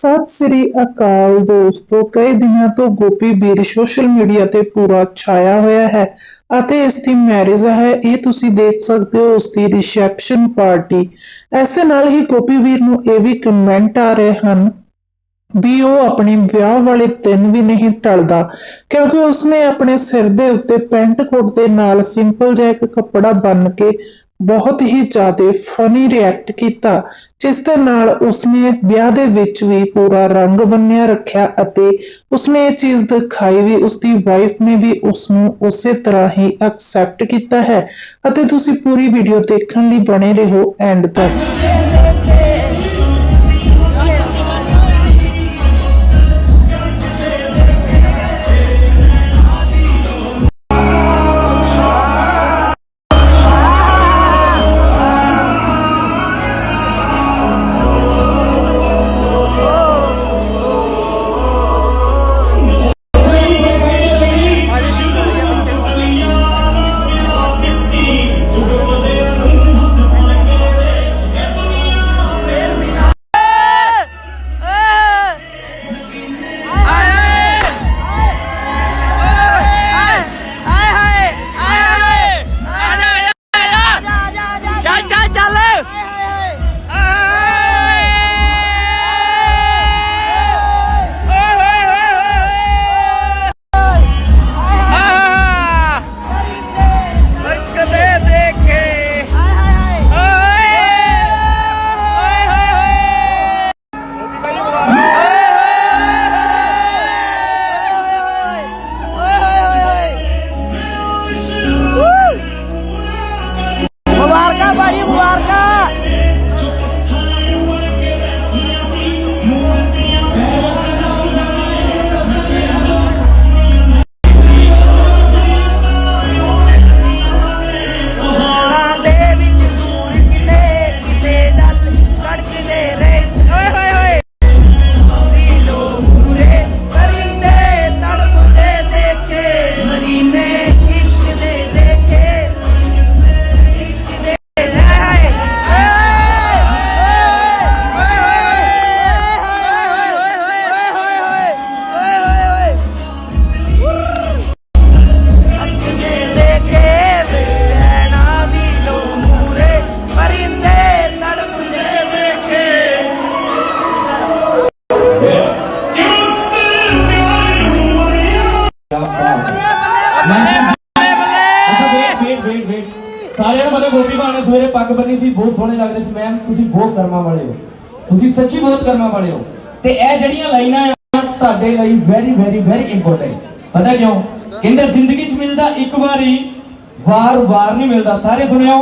ਸਤਿ ਸ੍ਰੀ ਅਕਾਲ ਦੋਸਤੋ, ਕਈ ਦਿਨਾਂ ਤੋਂ ਗੋਪੀ ਵੀਰ ਸੋਸ਼ਲ ਮੀਡੀਆ ਤੇ ਪੂਰਾ ਛਾਇਆ ਹੋਇਆ ਹੈ ਅਤੇ ਇਸ ਦੀ ਮੈਰਿਜ ਹੈ। ਇਹ ਤੁਸੀਂ ਦੇਖ ਸਕਦੇ ਹੋ ਉਸ ਦੀ ਰਿਸੈਪਸ਼ਨ ਪਾਰਟੀ ਐਸੇ ਨਾਲ ਹੀ ਗੋਪੀ ਵੀਰ ਨੂੰ ਇਹ ਵੀ ਕਮੈਂਟ ਆ ਰਹੇ ਹਨ ਵੀ ਉਹ ਆਪਣੇ ਵਿਆਹ ਵਾਲੇ ਦਿਨ ਵੀ ਨਹੀਂ ਟਲਦਾ, ਕਿਉਂਕਿ ਉਸਨੇ ਆਪਣੇ ਸਿਰ ਦੇ ਉੱਤੇ ਪੈਂਟ ਕੋਟ ਦੇ ਨਾਲ ਸਿੰਪਲ ਜਿਹਾ ਇੱਕ ਕੱਪੜਾ ਬੰਨ ਕੇ ਬਹੁਤ ਹੀ ਜ਼ਿਆਦਾ ਫਨੀ ਰਿਐਕਟ ਕੀਤਾ, ਜਿਸ ਦੇ ਨਾਲ ਉਸਨੇ ਵਿਆਹ ਦੇ ਵਿੱਚ ਵੀ ਪੂਰਾ ਰੰਗ ਬੰਨਿਆ ਰੱਖਿਆ ਅਤੇ ਉਸਨੇ ਇਹ ਚੀਜ਼ ਦਿਖਾਈ ਵੀ ਉਸਦੀ ਵਾਈਫ ਨੇ ਵੀ ਉਸ ਨੂੰ ਉਸੇ ਤਰ੍ਹਾਂ ਹੀ ਐਕਸੈਪਟ ਕੀਤਾ ਹੈ। ਅਤੇ ਤੁਸੀਂ ਪੂਰੀ ਵੀਡੀਓ ਦੇਖਣ ਲਈ ਬਣੇ ਰਹੋ ਐਂਡ ਤੱਕ। ਵੇਟ ਵੇਟ ਵੇਟ ਸਾਰਿਆਂ ਨੂੰ ਪਤਾ ਗੋਪੀ ਭਾਅ ਸਵੇਰੇ ਪੱਗ ਬੰਨੀ ਸੀ, ਬਹੁਤ ਸੋਹਣੇ ਲੱਗ ਰਹੇ ਸੀ। ਮੈਮ, ਤੁਸੀਂ ਬਹੁਤ ਕਰਮਾਂ ਵਾਲੇ ਹੋ। ਤੁਸੀਂ ਸੱਚੀ ਬਹੁਤ ਕਰਮਾਂ ਵਾਲੇ ਹੋ। ਤੇ ਇਹ ਜਿਹੜੀਆਂ ਲਾਈਨਾਂ ਆ, ਤੁਹਾਡੇ ਲਈ ਵੈਰੀ ਵੈਰੀ ਵੈਰੀ ਇੰਪੋਰਟੈਂਟ ਪਤਾ ਕਿਉਂ? ਕਹਿੰਦੇ ਜ਼ਿੰਦਗੀ 'ਚ ਮਿਲਦਾ ਇੱਕ ਵਾਰੀ ਵਾਰ-ਵਾਰ ਨਹੀਂ ਮਿਲਦਾ। ਸਾਰੇ ਸੁਣਿਓ।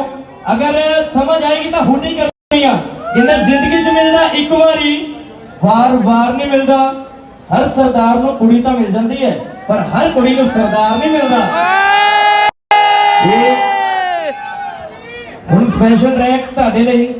ਅਗਰ ਸਮਝ ਆਏਗੀ ਤਾਂ ਹੁਣ ਹੀ ਕਰਨੀ ਆ। ਕਹਿੰਦੇ ਜ਼ਿੰਦਗੀ 'ਚ ਮਿਲਦਾ ਇੱਕ ਵਾਰੀ ਵਾਰ-ਵਾਰ ਨਹੀਂ ਮਿਲਦਾ। ਹਰ ਸਰਦਾਰ ਨੂੰ ਕੁੜੀ ਤਾਂ ਮਿਲ ਜਾਂਦੀ ਹੈ, ਪਰ ਹਰ ਕੁੜੀ ਨੂੰ ਸਰਦਾਰ ਨਹੀਂ ਮਿਲਦਾ ਇਹ ਹੁਣ ਸਪੈਸ਼ਲ ਟਰੈਕ ਤੁਹਾਡੇ ਲਈ।